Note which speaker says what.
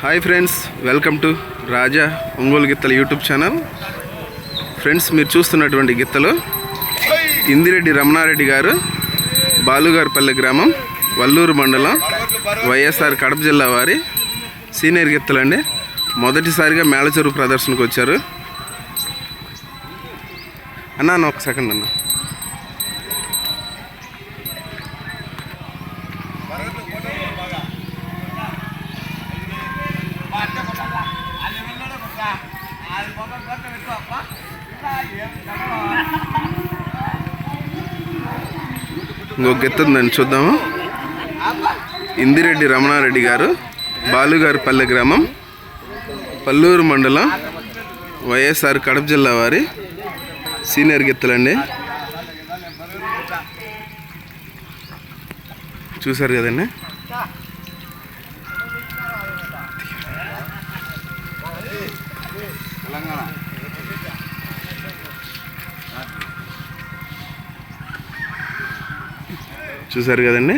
Speaker 1: Hi friends welcome to Raja Ongole గిత్తల YouTube channel. Friends మీరు చూస్తున్నటువంటి గిత్తలు ఇందిరెడ్డి రమణారెడ్డి గారు బాలుగారిపల్లి గ్రామం వల్లూరు మండలం వైఎస్ఆర్ కడప జిల్లా వారి సీనియర్ గిత్తలండి. మొదటిసారిగా మేళచెరువు ప్రదర్శనకు వచ్చారు. అన్న ఒక సెకండ్ అన్న. ఇంకొక ఎత్తుందండి చూద్దాము. ఇందిరెడ్డి రమణారెడ్డి గారు బాలుగారి పల్లె గ్రామం పల్లూరు మండలం వైఎస్ఆర్ కడప జిల్లా వారి సీనియర్ గిత్తలండి. చూసారు కదండి? చూసారు కదండి?